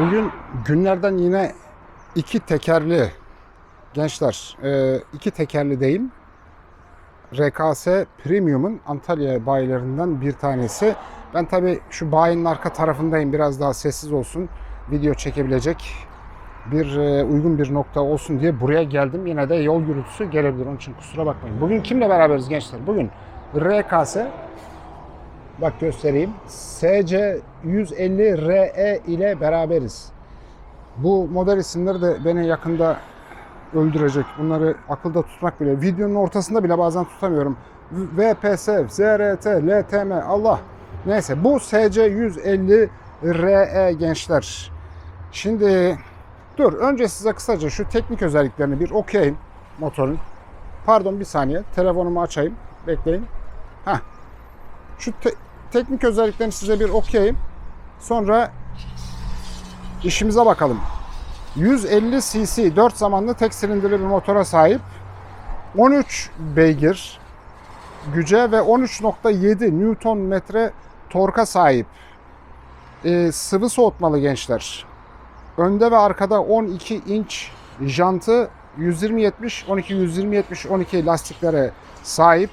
Bugün günlerden yine iki tekerli gençler, e, iki tekerli değil. RKS Premium'un Antalya bayilerinden bir tanesi. Ben tabi şu bayinin arka tarafındayım. Biraz daha sessiz olsun. Video çekebilecek bir e, uygun bir nokta olsun diye buraya geldim. Yine de yol gürültüsü gelebilir. Onun için kusura bakmayın. Bugün kimle beraberiz gençler? Bugün RKS Bak göstereyim. SC 150 RE ile beraberiz. Bu model isimleri de beni yakında öldürecek. Bunları akılda tutmak bile. Videonun ortasında bile bazen tutamıyorum. VPS, ZRT, LTM, Allah. Neyse bu SC 150 RE gençler. Şimdi dur önce size kısaca şu teknik özelliklerini bir okuyayım motorun. Pardon bir saniye. Telefonumu açayım. Bekleyin. Heh. Şu te- teknik özelliklerini size bir okuyayım. Sonra işimize bakalım. 150 cc 4 zamanlı tek silindirli bir motora sahip. 13 beygir güce ve 13.7 Newton metre torka sahip. Ee, sıvı soğutmalı gençler. Önde ve arkada 12 inç jantı 120-70, 12-120-70, 12 lastiklere sahip.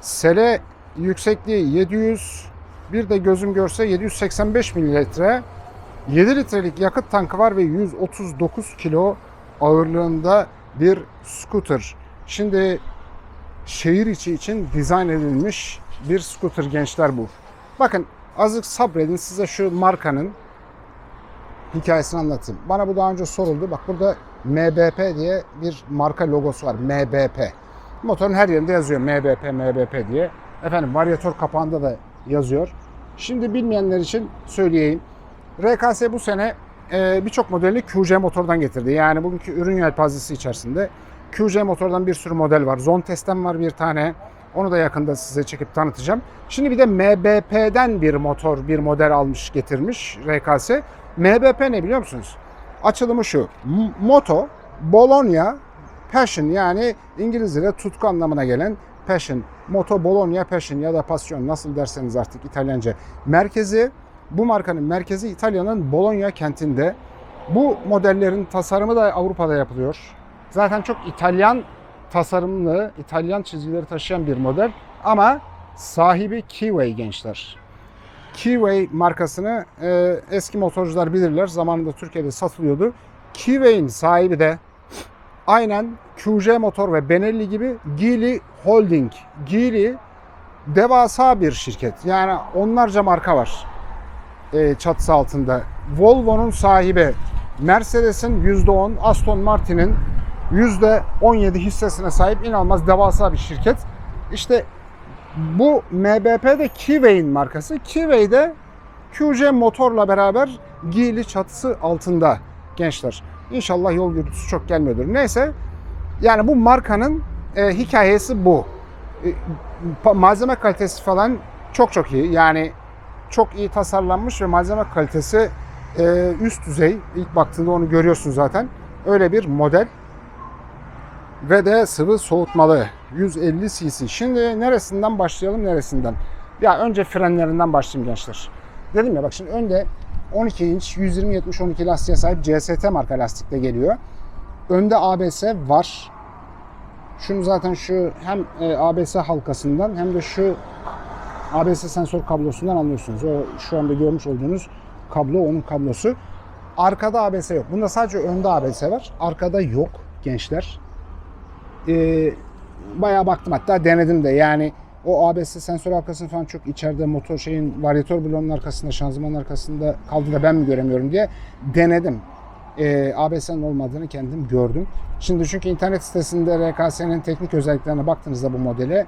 Sele yüksekliği 700, bir de gözüm görse 785 mililitre. 7 litrelik yakıt tankı var ve 139 kilo ağırlığında bir scooter. Şimdi şehir içi için dizayn edilmiş bir scooter gençler bu. Bakın azıcık sabredin size şu markanın hikayesini anlatayım. Bana bu daha önce soruldu. Bak burada MBP diye bir marka logosu var. MBP. Motorun her yerinde yazıyor MBP, MBP diye. Efendim varyatör kapağında da yazıyor. Şimdi bilmeyenler için söyleyeyim. RKS bu sene e, birçok modelini QC motordan getirdi. Yani bugünkü ürün yelpazesi içerisinde QC motordan bir sürü model var. Zontest'ten var bir tane. Onu da yakında size çekip tanıtacağım. Şimdi bir de MBP'den bir motor, bir model almış getirmiş RKS. MBP ne biliyor musunuz? Açılımı şu. Moto, Bologna, Passion yani İngilizce'de tutku anlamına gelen Passion. Moto Bologna Passion ya da Passion nasıl derseniz artık İtalyanca. Merkezi bu markanın merkezi İtalya'nın Bologna kentinde. Bu modellerin tasarımı da Avrupa'da yapılıyor. Zaten çok İtalyan tasarımlı, İtalyan çizgileri taşıyan bir model ama sahibi Keyway gençler. Keyway markasını e, eski motorcular bilirler. Zamanında Türkiye'de satılıyordu. Keyway'in sahibi de aynen QJ Motor ve Benelli gibi Geely Holding. Geely devasa bir şirket. Yani onlarca marka var e, çatısı altında. Volvo'nun sahibi, Mercedes'in %10, Aston Martin'in %17 hissesine sahip inanılmaz devasa bir şirket. İşte bu MBP de Keyway'in markası. Keyway de QC motorla beraber Geely çatısı altında gençler. İnşallah yol gürültüsü çok gelmiyordur. Neyse yani bu markanın e, hikayesi bu. E, malzeme kalitesi falan çok çok iyi. Yani çok iyi tasarlanmış ve malzeme kalitesi e, üst düzey. İlk baktığında onu görüyorsun zaten. Öyle bir model. Ve de sıvı soğutmalı. 150 cc. Şimdi neresinden başlayalım neresinden? Ya önce frenlerinden başlayayım gençler. Dedim ya bak şimdi önde 12 inç 120-70-12 lastiğe sahip CST marka lastikle geliyor. Önde ABS var. Şunu zaten şu hem e, ABS halkasından hem de şu ABS sensör kablosundan anlıyorsunuz. O şu anda görmüş olduğunuz kablo onun kablosu. Arkada ABS yok. Bunda sadece önde ABS var. Arkada yok gençler. Ee, bayağı baktım hatta denedim de yani o ABS sensör arkasını falan çok içeride motor şeyin varyatör bloğunun arkasında şanzımanın arkasında kaldı da ben mi göremiyorum diye denedim. Ee, ABS'nin olmadığını kendim gördüm. Şimdi çünkü internet sitesinde RKS'nin teknik özelliklerine baktığınızda bu modele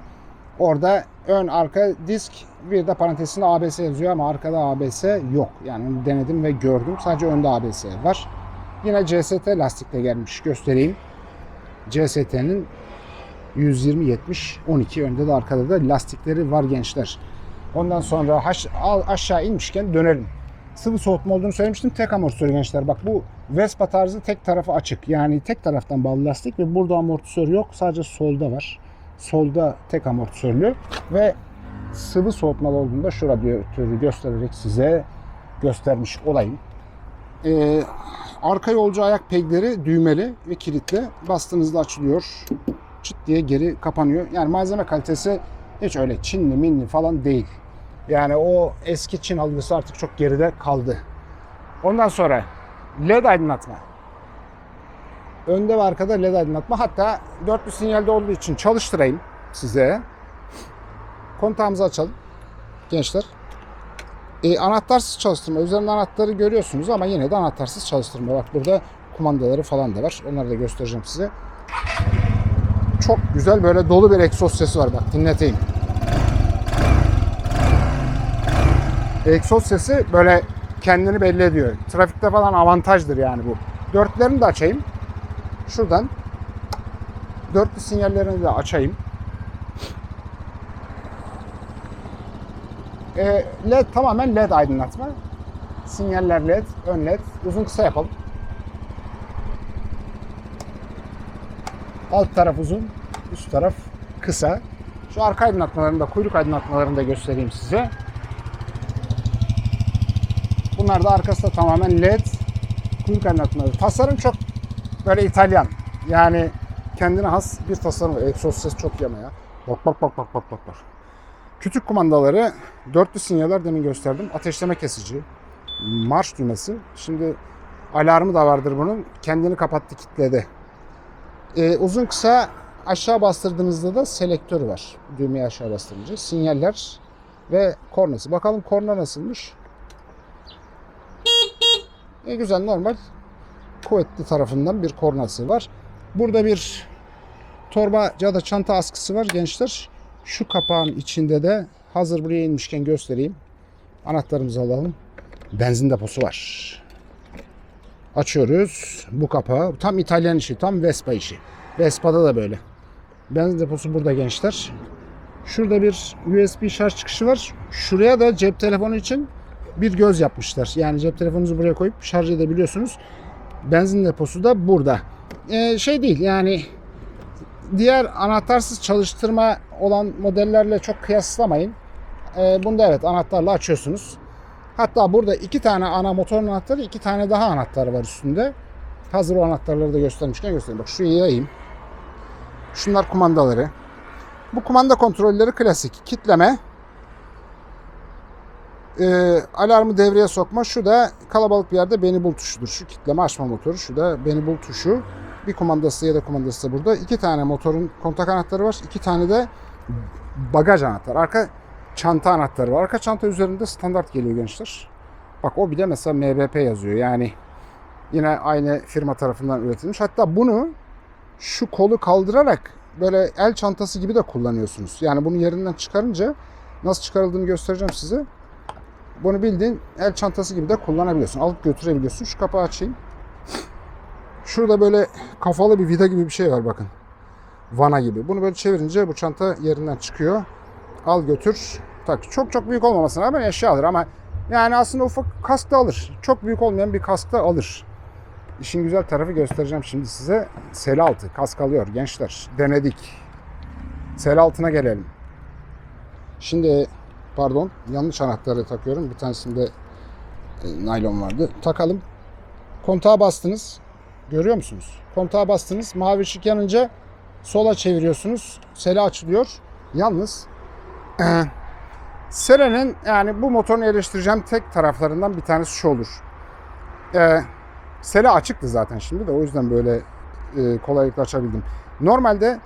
Orada ön arka disk bir de parantezinde ABS yazıyor ama arkada ABS yok. Yani denedim ve gördüm. Sadece önde ABS var. Yine CST lastikle gelmiş göstereyim. CST'nin 120-70 12 önde de arkada da lastikleri var gençler. Ondan sonra aşağı inmişken dönelim. Sıvı soğutma olduğunu söylemiştim. Tek amortisör gençler. Bak bu Vespa tarzı tek tarafı açık. Yani tek taraftan bağlı lastik ve burada amortisör yok. Sadece solda var. Solda tek amortisörlü ve sıvı soğutmalı olduğunda şurada göstererek size göstermiş olayım. Ee, arka yolcu ayak pegleri düğmeli ve kilitli. Bastığınızda açılıyor. Çıt diye geri kapanıyor. Yani malzeme kalitesi hiç öyle Çinli minli falan değil. Yani o eski Çin algısı artık çok geride kaldı. Ondan sonra LED aydınlatma. Önde ve arkada LED aydınlatma. Hatta dörtlü sinyalde olduğu için çalıştırayım size. Kontağımızı açalım gençler. E, anahtarsız çalıştırma. Üzerinde anahtarı görüyorsunuz ama yine de anahtarsız çalıştırma. Bak burada kumandaları falan da var. Onları da göstereceğim size. Çok güzel böyle dolu bir egzoz sesi var. Bak dinleteyim. Egzoz sesi böyle kendini belli ediyor. Trafikte falan avantajdır yani bu. Dörtlerini de açayım. Şuradan dörtlü sinyallerini de açayım. E, LED tamamen LED aydınlatma. Sinyaller LED, ön LED. Uzun kısa yapalım. Alt taraf uzun, üst taraf kısa. Şu arka aydınlatmalarını da, kuyruk aydınlatmalarını da göstereyim size. Bunlar da arkası da tamamen LED. Kuyruk aydınlatmaları. Tasarım çok böyle İtalyan. Yani kendine has bir tasarım. Egzoz ses çok yana ya. Bak bak bak bak bak bak. bak. Kütük kumandaları, dörtlü sinyaller demin gösterdim. Ateşleme kesici, marş düğmesi. Şimdi alarmı da vardır bunun. Kendini kapattı, kilitledi. Ee, uzun kısa aşağı bastırdığınızda da selektör var. Düğmeyi aşağı bastırınca. Sinyaller ve kornası. Bakalım korna nasılmış? E, güzel normal kuvvetli tarafından bir kornası var. Burada bir torba ya da çanta askısı var gençler. Şu kapağın içinde de hazır buraya inmişken göstereyim. Anahtarımızı alalım. Benzin deposu var. Açıyoruz bu kapağı. Tam İtalyan işi, tam Vespa işi. Vespa'da da böyle. Benzin deposu burada gençler. Şurada bir USB şarj çıkışı var. Şuraya da cep telefonu için bir göz yapmışlar. Yani cep telefonunuzu buraya koyup şarj edebiliyorsunuz. Benzin deposu da burada. Ee, şey değil yani diğer anahtarsız çalıştırma olan modellerle çok kıyaslamayın. Ee, bunda evet anahtarla açıyorsunuz. Hatta burada iki tane ana motor anahtarı, iki tane daha anahtar var üstünde. Hazır o anahtarları da göstermişken göstereyim. Bak şurayı yayayım. Şunlar kumandaları. Bu kumanda kontrolleri klasik. Kitleme, e, alarmı devreye sokma. Şu da kalabalık bir yerde beni bul tuşudur. Şu kitleme açma motoru. Şu da beni bul tuşu. Bir kumandası ya da kumandası da burada. İki tane motorun kontak anahtarı var. İki tane de bagaj anahtarı. Arka çanta anahtarı var. Arka çanta üzerinde standart geliyor gençler. Bak o bir de mesela MBP yazıyor. Yani yine aynı firma tarafından üretilmiş. Hatta bunu şu kolu kaldırarak böyle el çantası gibi de kullanıyorsunuz. Yani bunu yerinden çıkarınca nasıl çıkarıldığını göstereceğim size. Bunu bildiğin el çantası gibi de kullanabiliyorsun. Alıp götürebiliyorsun. Şu kapağı açayım. Şurada böyle kafalı bir vida gibi bir şey var bakın. Vana gibi. Bunu böyle çevirince bu çanta yerinden çıkıyor. Al götür. Tak. Çok çok büyük olmamasına rağmen eşya alır ama yani aslında ufak kask da alır. Çok büyük olmayan bir kask da alır. İşin güzel tarafı göstereceğim şimdi size. Sel altı kask alıyor gençler. Denedik. Sel altına gelelim. Şimdi pardon yanlış anahtarı takıyorum. Bir tanesinde e, naylon vardı. Takalım. Kontağa bastınız. Görüyor musunuz? Kontağa bastınız. Mavi ışık yanınca sola çeviriyorsunuz. Sele açılıyor. Yalnız Sele'nin yani bu motorun eleştireceğim tek taraflarından bir tanesi şu olur. E, Sele açıktı zaten şimdi de o yüzden böyle e, kolaylıkla açabildim. Normalde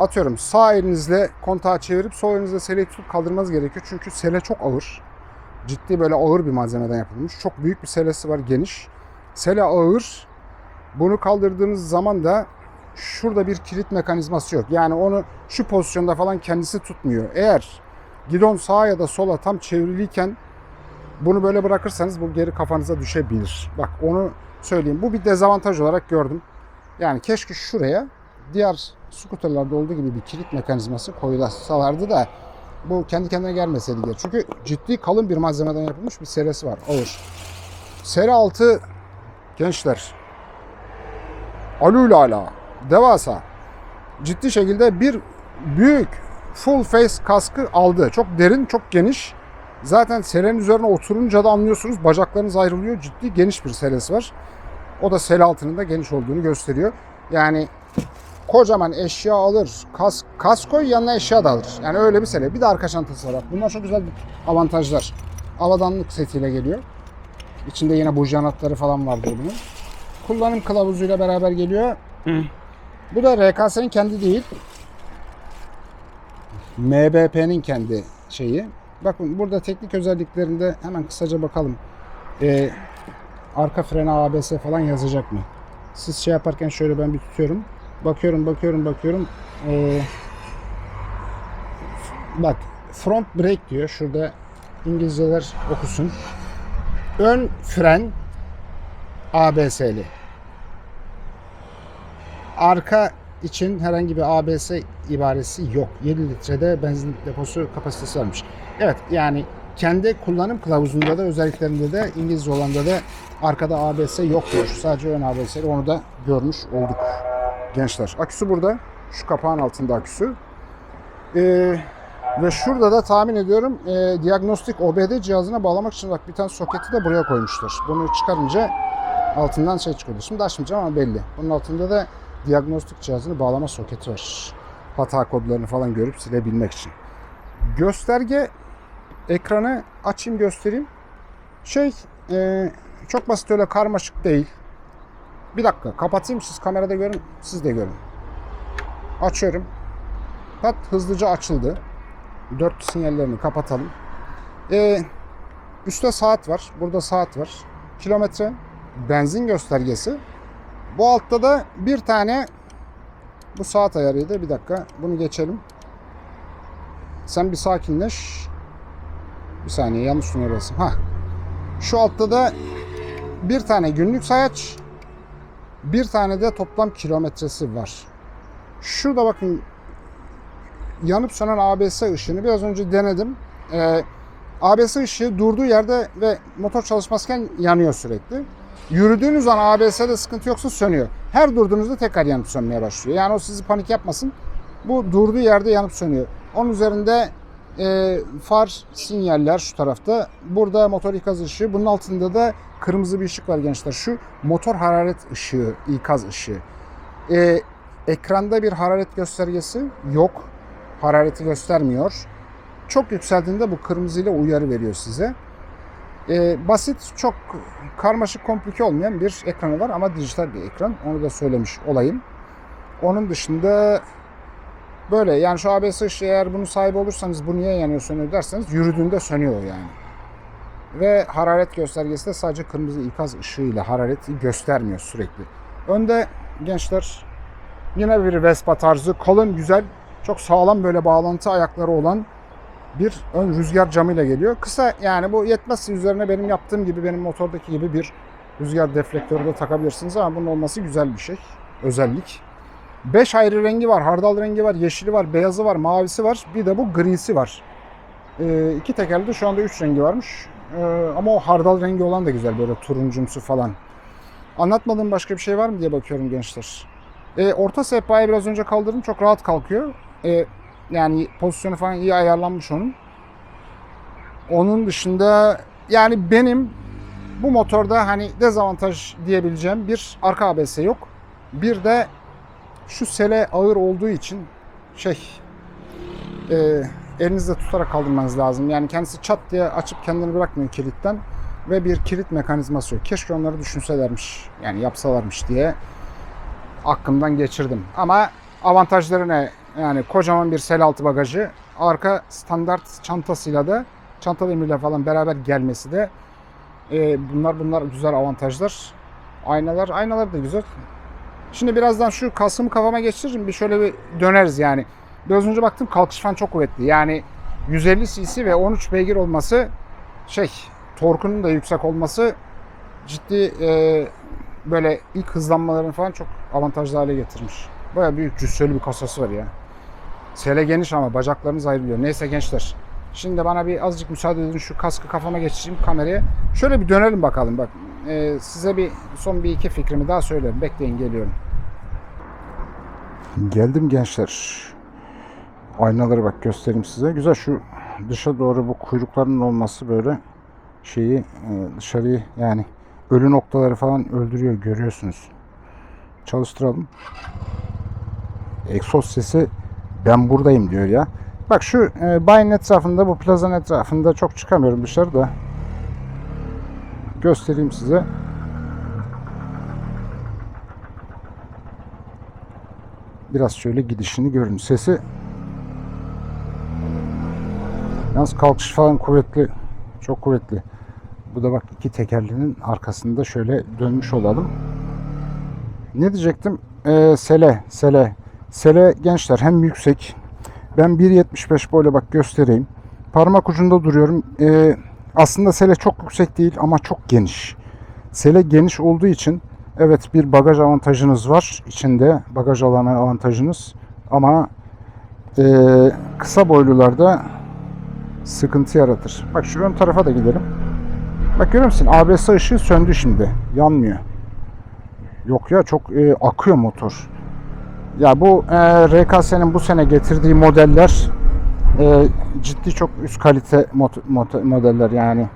atıyorum sağ elinizle kontağı çevirip sol elinizle seleyi tutup kaldırmanız gerekiyor. Çünkü sele çok ağır. Ciddi böyle ağır bir malzemeden yapılmış. Çok büyük bir selesi var geniş. Sele ağır. Bunu kaldırdığınız zaman da şurada bir kilit mekanizması yok. Yani onu şu pozisyonda falan kendisi tutmuyor. Eğer gidon sağa ya da sola tam çevriliyken bunu böyle bırakırsanız bu geri kafanıza düşebilir. Bak onu söyleyeyim. Bu bir dezavantaj olarak gördüm. Yani keşke şuraya diğer skuterlarda olduğu gibi bir kilit mekanizması koyulasalardı da bu kendi kendine gelmeseydi diye. Çünkü ciddi kalın bir malzemeden yapılmış bir serisi var. Ağır. Seri altı gençler. Alulala. Devasa. Ciddi şekilde bir büyük full face kaskı aldı. Çok derin, çok geniş. Zaten selenin üzerine oturunca da anlıyorsunuz bacaklarınız ayrılıyor. Ciddi geniş bir selesi var. O da sel altının da geniş olduğunu gösteriyor. Yani kocaman eşya alır. Kas, kaskoy yanına eşya da alır. Yani öyle bir sele. Bir de arka çantası var. Bunlar çok güzel avantajlar. Avadanlık setiyle geliyor. İçinde yine buji anahtarı falan vardır bunun. Kullanım kılavuzuyla beraber geliyor. Bu da RKS'nin kendi değil. MBP'nin kendi şeyi. Bakın burada teknik özelliklerinde hemen kısaca bakalım. Ee, arka frene ABS falan yazacak mı? Siz şey yaparken şöyle ben bir tutuyorum. Bakıyorum, bakıyorum, bakıyorum. Ee, bak front brake diyor. Şurada İngilizceler okusun. Ön fren ABS'li. Arka için herhangi bir ABS ibaresi yok. 7 litrede benzin deposu kapasitesi varmış. Evet yani kendi kullanım kılavuzunda da özelliklerinde de İngilizce olanda da arkada ABS yok diyor. Sadece ön ABS onu da görmüş olduk gençler. Aküsü burada. Şu kapağın altında aküsü. Ee, ve şurada da tahmin ediyorum e, diagnostik OBD cihazına bağlamak için bak bir tane soketi de buraya koymuşlar. Bunu çıkarınca altından şey çıkıyordu. Şimdi açmayacağım ama belli. Bunun altında da diagnostik cihazını bağlama soketi var. Hata kodlarını falan görüp silebilmek için. Gösterge ekranı açayım göstereyim. Şey e, çok basit öyle karmaşık değil. Bir dakika kapatayım siz kamerada görün siz de görün. Açıyorum. Pat hızlıca açıldı. Dört sinyallerini kapatalım. Ee, üstte saat var. Burada saat var. Kilometre. Benzin göstergesi. Bu altta da bir tane bu saat ayarıydı. Bir dakika. Bunu geçelim. Sen bir sakinleş. Bir saniye yanlış numarasın. Ha. Şu altta da bir tane günlük sayaç. Bir tane de toplam kilometresi var. Şurada bakın yanıp sönen ABS ışığını biraz önce denedim. Ee, ABS ışığı durduğu yerde ve motor çalışmazken yanıyor sürekli. Yürüdüğünüz an ABS'de sıkıntı yoksa sönüyor. Her durduğunuzda tekrar yanıp sönmeye başlıyor. Yani o sizi panik yapmasın. Bu durduğu yerde yanıp sönüyor. Onun üzerinde e, far sinyaller şu tarafta. Burada motor ikaz ışığı. Bunun altında da kırmızı bir ışık var gençler. Şu motor hararet ışığı, ikaz ışığı. E, ekranda bir hararet göstergesi yok. Harareti göstermiyor. Çok yükseldiğinde bu kırmızıyla uyarı veriyor size. E, basit, çok karmaşık, komplike olmayan bir ekranı var ama dijital bir ekran. Onu da söylemiş olayım. Onun dışında böyle yani şu ABS ışığı eğer bunun sahibi olursanız bu niye yanıyor sönüyor derseniz yürüdüğünde sönüyor yani. Ve hararet göstergesi de sadece kırmızı ikaz ışığıyla harareti göstermiyor sürekli. Önde gençler yine bir Vespa tarzı kalın güzel çok sağlam böyle bağlantı ayakları olan bir ön rüzgar camıyla geliyor. Kısa yani bu yetmezse üzerine benim yaptığım gibi benim motordaki gibi bir rüzgar deflektörü de takabilirsiniz ama bunun olması güzel bir şey. Özellik. 5 ayrı rengi var. Hardal rengi var, yeşili var, beyazı var, mavisi var. Bir de bu grisi var. Ee, iki tekerde şu anda 3 rengi varmış. Ee, ama o hardal rengi olan da güzel böyle turuncumsu falan. Anlatmadığım başka bir şey var mı diye bakıyorum gençler. Ee, orta sehpayı biraz önce kaldırdım. Çok rahat kalkıyor. Ee, yani pozisyonu falan iyi ayarlanmış onun. Onun dışında yani benim bu motorda hani dezavantaj diyebileceğim bir arka ABS yok. Bir de şu sele ağır olduğu için şey e, elinizde tutarak kaldırmanız lazım. Yani kendisi çat diye açıp kendini bırakmıyor kilitten ve bir kilit mekanizması yok. Keşke onları düşünselermiş yani yapsalarmış diye aklımdan geçirdim. Ama avantajları ne? Yani kocaman bir sel altı bagajı, arka standart çantasıyla da çanta demirle falan beraber gelmesi de e, bunlar bunlar güzel avantajlar. Aynalar, aynalar da güzel. Şimdi birazdan şu kasımı kafama geçiririm. Bir şöyle bir döneriz yani. Biraz önce baktım kalkış falan çok kuvvetli. Yani 150 cc ve 13 beygir olması şey torkunun da yüksek olması ciddi e, böyle ilk hızlanmalarını falan çok avantajlı hale getirmiş. Baya büyük cüsseli bir kasası var ya. Sele geniş ama bacaklarınız ayrılıyor. Neyse gençler. Şimdi bana bir azıcık müsaade edin şu kaskı kafama geçireyim kameraya. Şöyle bir dönelim bakalım bak. Ee, size bir son bir iki fikrimi daha söylerim. Bekleyin geliyorum. Geldim gençler. Aynaları bak göstereyim size. Güzel şu dışa doğru bu kuyrukların olması böyle şeyi e, dışarıyı yani ölü noktaları falan öldürüyor görüyorsunuz. Çalıştıralım. Egzoz sesi ben buradayım diyor ya. Bak şu e, bayin etrafında bu plazanın etrafında çok çıkamıyorum dışarıda. Göstereyim size. Biraz şöyle gidişini görün. Sesi Yalnız kalkış falan kuvvetli. Çok kuvvetli. Bu da bak iki tekerlinin arkasında şöyle dönmüş olalım. Ne diyecektim? Ee, sele, sele. Sele gençler hem yüksek. Ben 1.75 böyle bak göstereyim. Parmak ucunda duruyorum. Ee, aslında sele çok yüksek değil ama çok geniş. Sele geniş olduğu için evet bir bagaj avantajınız var. içinde bagaj alanı avantajınız. Ama ee, kısa boylularda sıkıntı yaratır. Bak şu ön tarafa da gidelim. Bak görüyor musun? ABS ışığı söndü şimdi. Yanmıyor. Yok ya çok e, akıyor motor. Ya bu e, RKS'nin bu sene getirdiği modeller e, ciddi çok üst kalite mot- mot- modeller yani.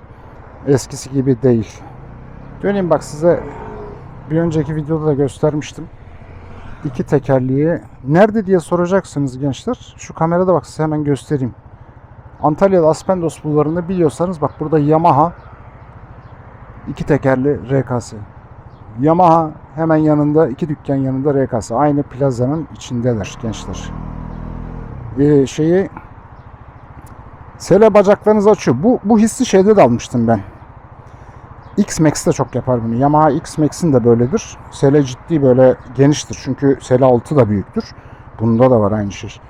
Eskisi gibi değil. Döneyim bak size bir önceki videoda da göstermiştim. İki tekerliği nerede diye soracaksınız gençler. Şu kamerada bak size hemen göstereyim. Antalya'da Aspendos bulvarını biliyorsanız bak burada Yamaha iki tekerli RKS. Yamaha hemen yanında iki dükkan yanında RKS. Aynı plazanın içindeler gençler. Ee, şeyi Sele bacaklarınızı açıyor. Bu, bu hissi şeyde de almıştım ben. X-Max de çok yapar bunu. Yamaha X-Max'in de böyledir. Sele ciddi böyle geniştir. Çünkü Sele 6 da büyüktür. Bunda da var aynı şey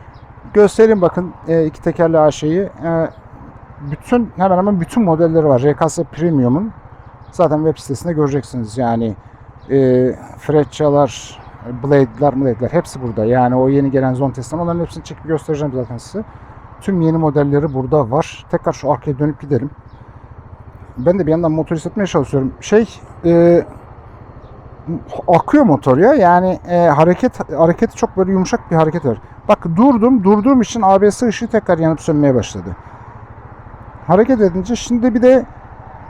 göstereyim bakın e, iki tekerli AŞ'yi. E, bütün hemen hemen bütün modelleri var. RKS Premium'un. Zaten web sitesinde göreceksiniz. Yani e, Freccia'lar, Blade'ler, Blade'ler hepsi burada. Yani o yeni gelen zone testten onların hepsini çekip göstereceğim zaten size. Tüm yeni modelleri burada var. Tekrar şu arkaya dönüp gidelim. Ben de bir yandan motor hissetmeye çalışıyorum. Şey e, akıyor motor ya. Yani e, hareket hareketi çok böyle yumuşak bir hareket var. Bak durdum. Durduğum için ABS ışığı tekrar yanıp sönmeye başladı. Hareket edince şimdi bir de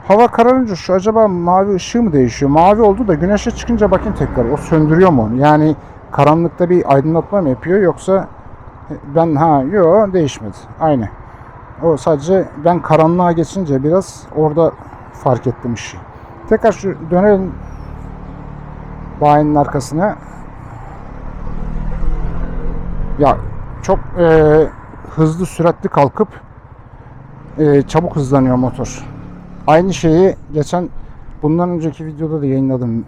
hava kararınca şu acaba mavi ışığı mı değişiyor? Mavi oldu da güneşe çıkınca bakayım tekrar. O söndürüyor mu? Yani karanlıkta bir aydınlatma mı yapıyor yoksa ben ha yok değişmedi. Aynı. O sadece ben karanlığa geçince biraz orada fark ettim ışığı. Tekrar şu dönelim bayinin arkasına. Ya çok e, hızlı süratli kalkıp e, çabuk hızlanıyor motor. Aynı şeyi geçen bundan önceki videoda da yayınladım.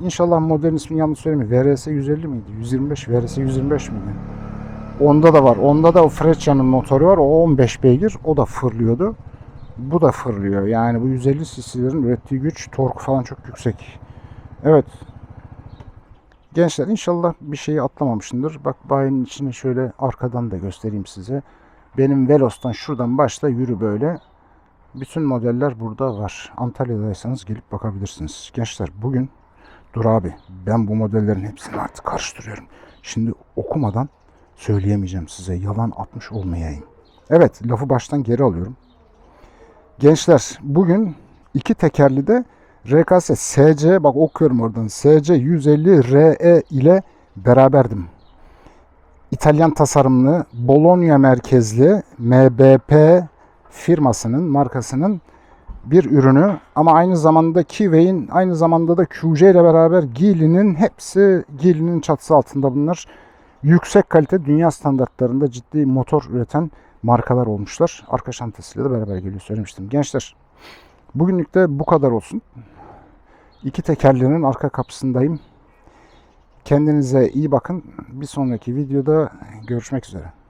İnşallah modelin ismini yanlış söylemeyeyim. VRS 150 miydi? 125 VRS 125 miydi? Onda da var. Onda da o Freccia'nın motoru var. O 15 beygir. O da fırlıyordu. Bu da fırlıyor. Yani bu 150 cc'lerin ürettiği güç, tork falan çok yüksek. Evet. Gençler inşallah bir şeyi atlamamışımdır. Bak bayinin içine şöyle arkadan da göstereyim size. Benim Velos'tan şuradan başla yürü böyle. Bütün modeller burada var. Antalya'daysanız gelip bakabilirsiniz. Gençler bugün dur abi ben bu modellerin hepsini artık karıştırıyorum. Şimdi okumadan söyleyemeyeceğim size. Yalan atmış olmayayım. Evet lafı baştan geri alıyorum. Gençler bugün iki tekerli de RKS SC bak okuyorum oradan SC 150 RE ile beraberdim. İtalyan tasarımlı Bologna merkezli MBP firmasının markasının bir ürünü ama aynı zamanda Kiway'in aynı zamanda da QC ile beraber Geely'nin hepsi Geely'nin çatısı altında bunlar. Yüksek kalite dünya standartlarında ciddi motor üreten markalar olmuşlar. Arka şantesiyle de beraber geliyor söylemiştim. Gençler bugünlük de bu kadar olsun. İki tekerlerin arka kapısındayım. Kendinize iyi bakın. Bir sonraki videoda görüşmek üzere.